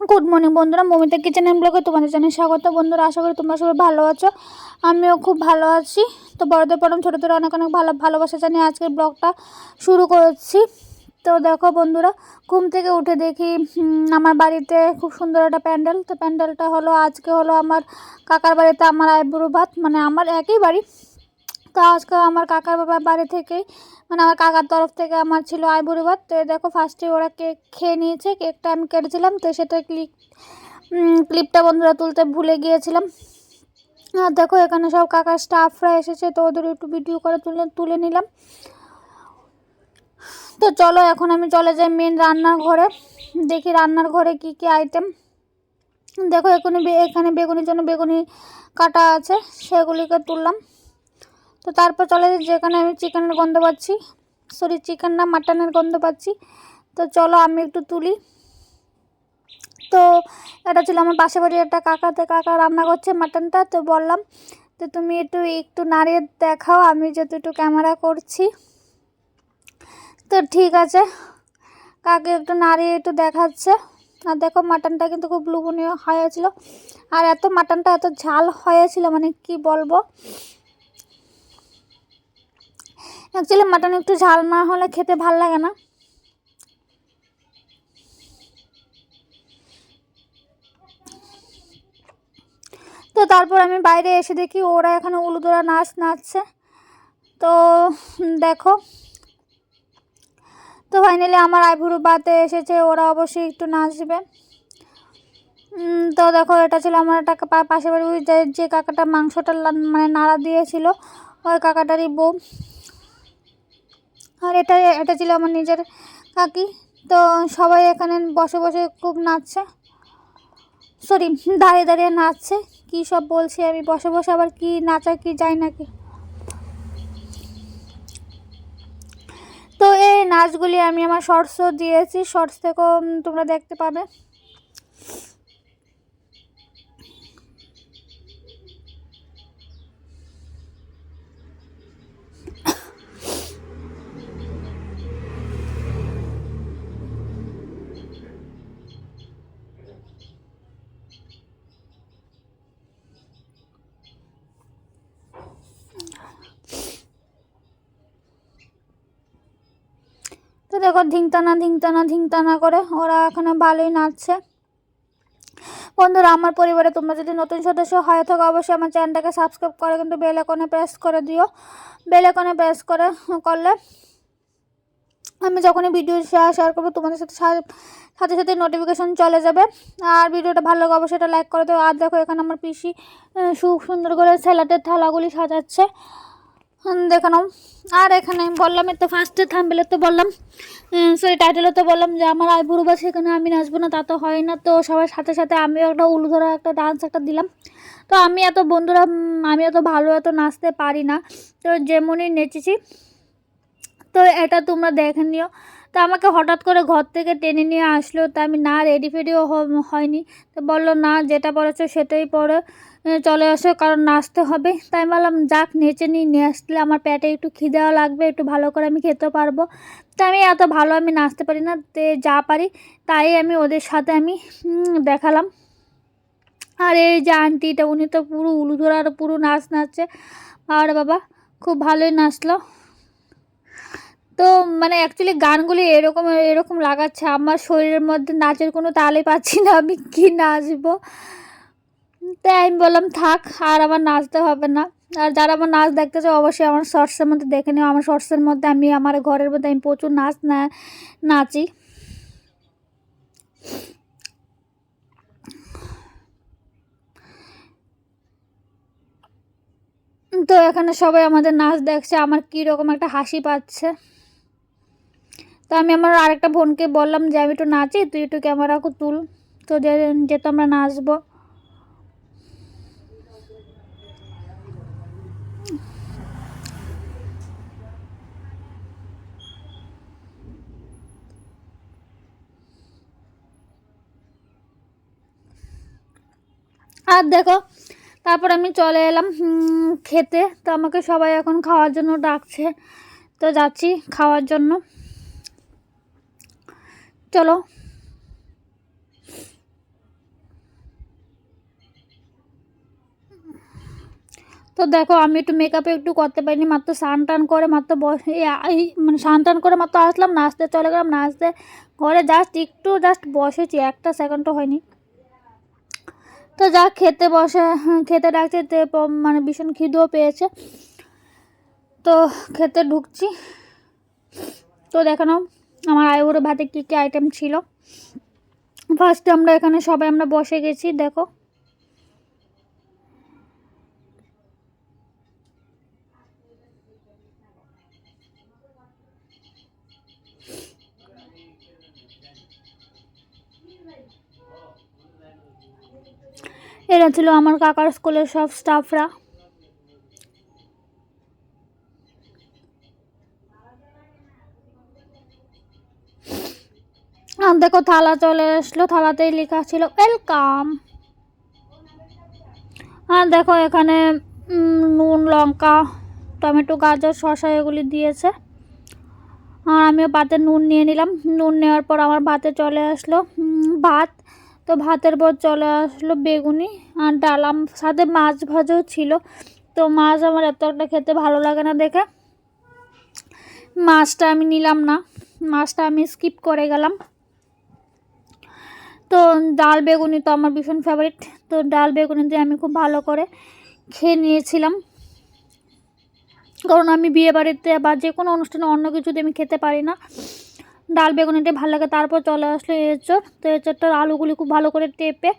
Good morning বন্ধুরা। Momita kitchen and ব্লগে তোমাদের জানাই স্বাগত। বন্ধুরা, আশা করি তোমরা সবাই ভালো আছো। আমিও খুব ভালো আছি। তো বড়দের পরম, ছোটোদের অনেক অনেক ভালো ভালোবাসা জানিয়ে আজকের ব্লগটা শুরু করেছি। তো দেখো বন্ধুরা, ঘুম থেকে উঠে দেখি আমার বাড়িতে খুব সুন্দর একটা প্যান্ডেল। তো প্যান্ডেলটা হলো, আজকে হলো আমার কাকার বাড়িতে আমার আইবুড়ো ভাত। মানে আমার একই বাড়ি। তো আজকে আমার কাকার বাবার বাড়ি থেকেই মানে আমার কাকার তরফ থেকে আমার ছিল আইবুড়ি ভাত তো দেখো ফার্স্টে ওরা কেক খেয়ে নিয়েছে কেকটা আমি কেটেছিলাম। তো সেটা ক্লিক ক্লিপটা বন্ধুরা তুলতে ভুলে গিয়েছিলাম। আর দেখো এখানে সব কাকার স্টাফরা এসেছে, তো ওদের একটু ভিডিও করে তুলে তুলে নিলাম। তো চলো এখন আমি চলে যাই মেন রান্নার ঘরে দেখি রান্নার ঘরে কি কি আইটেম দেখো এখানে এখানে বেগুনির জন্য বেগুনি কাটা আছে, সেগুলিকে তুললাম। তো তারপর চলে যেখানে আমি চিকেনের গন্ধ পাচ্ছি। সরি চিকেন না মাটনের গন্ধ পাচ্ছি। তো চলো আমি একটু তুলি। তো এটা ছিল আমার পাশে বাড়ির একটা কাকা। কাকাতে কাকা রান্না করছে মাটনটা তো বললাম, তো তুমি একটু একটু নাড়িয়ে দেখাও। আমি যেহেতু একটু ক্যামেরা করছি। তো ঠিক আছে। কাকে একটু নাড়িয়ে, একটু দেখাচ্ছে। আর দেখো মাটনটা কিন্তু খুব লুবনীয় হয়েছিল। আর এত মাটনটা এত ঝাল হয়েছিল মানে কি বলব? অ্যাকচুয়ালি মাটন একটু ঝাল না হলে খেতে ভালো লাগে না। তো তারপর আমি বাইরে এসে দেখি ওরা এখানে উলুদোড়া নাচ নাচছে। তো দেখো। তো ফাইনালি আমার আইবুড়ো বাতে এসেছে, ওরা অবশ্যই একটু নাচবে। তো দেখো, এটা ছিল আমার একটা পাশের বাড়ি যে কাকাটা মাংসটা মানে নাড়া দিয়েছিল, ওই কাকাটারই বউ। আর এটা এটা ছিল আমার নিজের কাকি। তো সবাই এখানে বসে বসে খুব নাচছে। সরি দাঁড়িয়ে দাঁড়িয়ে নাচছে। কী সব বলছি আমি? বসে বসে আবার কি নাচা, কি যায় নাকি? তো এই নাচগুলি আমি আমার শর্টসও দিয়েছি। শর্টস থেকেও তোমরা দেখতে পাবে। দেখো ধিংতানা ধিংতানা ধিংতানা করে। ওরা এখানে ভালোই নাচছে। বন্ধুরা, আমার পরিবারে তোমরা যদি নতুন সদস্য হয়ে থাকো, অবশ্যই আমার চ্যানেলটাকে সাবস্ক্রাইব করে, কিন্তু বেল আইকনে প্রেস করে দিও। বেল আইকনে প্রেস করে করলে আমি যখনই ভিডিও শেয়ার করব, তোমাদের সাথে সাথে সাথে নোটিফিকেশন চলে যাবে। আর ভিডিওটা ভালো লাগে অবশ্যই এটা লাইক করে দেবো আর দেখো, এখানে আমার পিসি সুন্দর করে স্যালাডের থালাগুলি সাজাচ্ছে। হুম, দেখে নাও। আর এখানে বললাম বললাম তো ফার্স্টে থাম্বেলে তো বললাম সরি টাইটেলে তো বললাম যে আমার আইবুড়ো বা সেখানে আমি নাচবো না তা তো হয় না। তো সবার সাথে সাথে আমিও একটা উলু ধরা একটা ডান্স একটা দিলাম। তো আমি এত বন্ধুরা আমি এত ভালো এত নাচতে পারি না। তো যেমনই নেচেছি তো এটা তোমরা দেখে নিও। তো আমাকে হঠাৎ করে ঘর থেকে টেনে নিয়ে আসলো, তো আমি না রেডি ফেডিও হয়নি। তো বলল, না, যেটা পড়েছো সেটাই পরে চলে আসো, কারণ নাচতে হবে। তাই বললাম, যাক, নেচে নিই, নিয়ে আসলে আমার পেটে একটু খিদেও লাগবে, একটু ভালো করে আমি খেতে পারব। তাই আমি এত ভালো আমি নাচতে পারি না, তে যা পারি, তাই আমি ওদের সাথে আমি দেখালাম। আর এই যে আন্টিটা, উনি তো পুরো উলুধরার, পুরো নাচ নাচছে। আর বাবা, খুব ভালোই নাচলো। তো মানে অ্যাকচুয়ালি গানগুলি এরকম এরকম লাগাচ্ছে। আমার শরীরের মধ্যে নাচের কোনো তালে পাচ্ছি না, আমি কী নাচবো? তাই আমি বললাম, থাক, আর আমার নাচতে হবে না। আর যারা আমার নাচ দেখতে চাও অবশ্যই আমার শর্টসের মধ্যে দেখে নিও। আমার শর্টসের মধ্যে আমি, আমার ঘরের মধ্যে আমি প্রচুর নাচ না, নাচি। তো এখানে সবাই আমাদের নাচ দেখছে। আমার কী রকম একটা হাসি পাচ্ছে। তো আমি আমার আরেকটা বোনকে বললাম যে আমি একটু নাচি, তুই একটু ক্যামেরা তুল। তো যেহেতু আমরা নাচবো। আর দেখো, তারপর আমি চলে এলাম খেতে। তো আমাকে সবাই এখন খাওয়ার জন্য ডাকছে। তো যাচ্ছি খাওয়ার জন্য। চলো। তো দেখো, আমি একটু মেকআপে একটু করতে পারিনি, মাত্র স্নান টান করে মাত্র মানে স্নান টান করে মাত্র আসলাম, নাচতে চলে গেলাম, নাচতে ঘরে জাস্ট একটু জাস্ট বসেছি, একটা সেকেন্ডও হয়নি। তো যা খেতে বসে হ্যাঁ, খেতে ডাকছে মানে ভীষণ খিদেও পেয়েছে। তো খেতে ঢুকছি। তো দেখানো আমার আইবুড়ো ভাতে কী কী আইটেম ছিল? ফার্স্টে আমরা এখানে সবাই আমরা বসে গেছি, দেখো। এরা ছিল আমার কাকার স্কুলের সব স্টাফরা আর দেখো থালা চলে আসলো থালাতেই লেখা ছিল ওয়েলকাম আর দেখো এখানে নুন, লঙ্কা, টমেটো, গাজর, শসা এগুলি দিয়েছে। আর আমিও ভাতে নুন নিয়ে নিলাম। নুন নেওয়ার পর আমার ভাতে চলে আসলো ভাত। তো ভাতের পর চলে আসলো বেগুনি আর ডাল আম সাথে মাছ ভাজাও ছিল। তো মাছ আমার এত একটা খেতে ভালো লাগে না দেখে। মাছটা আমি নিলাম না। মাছটা আমি স্কিপ করে গেলাম। তো ডাল বেগুনি তো আমার ভীষণ ফেভারিট তো ডাল বেগুনি দিয়ে আমি খুব ভালো করে খেয়ে নিয়েছিলাম। কারণ আমি বিয়ে বাড়িতে বা যে কোনো অনুষ্ঠানে অন্য কিছুতে আমি খেতে পারি না। ডাল বেগুনিটা ভালো লাগে, তারপর চলে আসলো এঁচড়। তো এঁচড়টার আলুগুলি খুব ভালো করে টেপে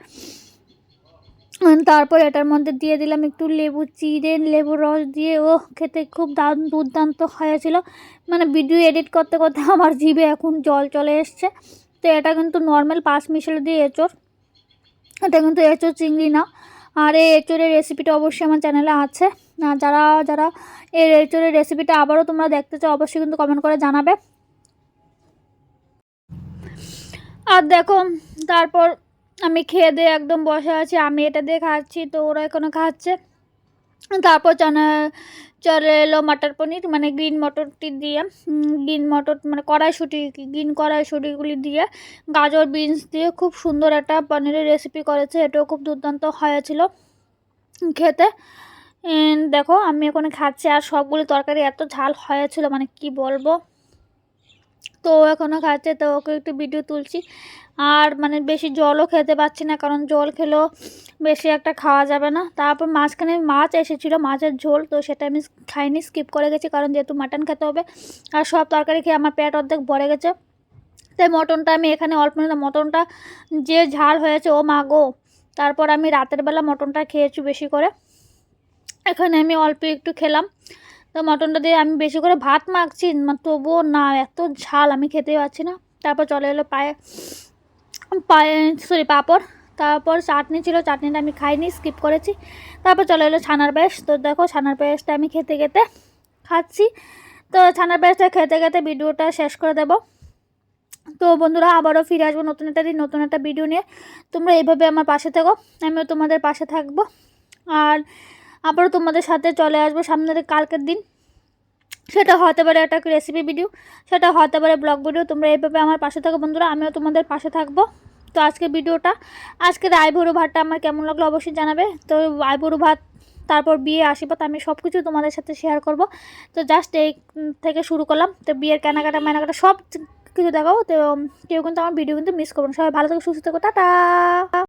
তারপর এটার মধ্যে দিয়ে দিলাম একটু লেবু চিড়ে লেবুর রস দিয়ে। ও খেতে খুব দারুণ দুর্দান্ত হয়েছিল। মানে ভিডিও এডিট করতে করতে আমার জিভে এখন জল চলে এসছে। তো এটা কিন্তু নর্মাল পাঁচ মিশাল দিয়ে এঁচড় এটা কিন্তু এঁচড় চিংড়ি না। আর এই এঁচোরের রেসিপিটা অবশ্যই আমার চ্যানেলে আছে। যারা যারা এই এঁচড়ের রেসিপিটা আবারও তোমরা দেখতে চাও, অবশ্যই কিন্তু কমেন্ট করে জানাবে। আর দেখো, তারপর আমি খেয়ে দিয়ে একদম বসে আছি। আমি এটা দিয়ে খাচ্ছি, তো ওরা এখনও খাচ্ছে। তারপর চানা চলে এলো মটর পনির মানে গ্রিন মটরটি দিয়ে গ্রিন মটর মানে কড়াইশুটি, গ্রিন কড়াইশুটিগুলি দিয়ে গাজর, বিনস দিয়ে খুব সুন্দর একটা পনিরের রেসিপি করেছে। এটাও খুব দুর্দান্ত হয়েছিল খেতে। দেখো, আমি ওখানে খাচ্ছি আর সবগুলি তরকারি এত ঝাল হয়েছিল মানে কি বলব? তো ও এখনও খাচ্ছে, তো ওকে একটু ভিডিও তুলছি। আর মানে বেশি জলও খেতে পাচ্ছি না, কারণ জল খেলেও বেশি একটা খাওয়া যাবে না। তারপর মাঝখানে মাছ এসেছিল, মাছের ঝোল, তো সেটা আমি খাইনি স্কিপ করে গেছি, কারণ যেহেতু মাটন খেতে হবে। আর সব তরকারি খেয়ে আমার পেট অর্ধেক ভরে গেছে। তাই মটনটা আমি এখানে অল্প নিলাম। মটনটা যে ঝাল হয়েছে, ও মাগো তারপর আমি রাতের বেলা মটনটা খেয়েছি বেশি করে। এখানে আমি অল্প একটু খেলাম। তো মটনটা দিয়ে আমি বেশি করে ভাত মাখছি তবুও না, এত ঝাল আমি খেতেই পারছি না। তারপর চলে এলো পায়ে পায়ে সরি পাঁপড়। তারপর চাটনি ছিল, চাটনিটা আমি খাইনি স্কিপ করেছি। তারপর চলে এলো ছানার পায়েস তো দেখো ছানার পায়েসটা আমি খেতে খেতে খাচ্ছি। তো ছানার পায়েসটা খেতে খেতে ভিডিওটা শেষ করে দেবো। তো বন্ধুরা, আবারও ফিরে আসব নতুন একটা দিন, নতুন একটা ভিডিও নিয়ে। তোমরা এইভাবে আমার পাশে থেকো, আমিও তোমাদের পাশে থাকব। আর আবারও তোমাদের সাথে চলে আসব সামনের কালকের দিন। সেটা হতে পারে একটা রেসিপি ভিডিও সেটা হতে পারে ব্লগ ভিডিও তোমরা এইভাবে আমার পাশে থাকো বন্ধুরা, আমিও তোমাদের পাশে থাকব। তো আজকের ভিডিওটা আজকের আইভুরু ভাতটা আমার কেমন লাগল অবশ্যই জানাবে। তো আইভুরু ভাত, তারপর বিয়ে, আশীর্বাদ, আমি সব কিছু তোমাদের সাথে শেয়ার করব। তো জাস্ট এই থেকে শুরু করলাম। তো বিয়ের কেনাকাটা, মেনাকাটা, সব কিছু দেখাবো। তো কেউ কিন্তু আমার ভিডিও কিন্তু মিস করব সবাই ভালো থেকে, সুস্থ থাকো, টাটা।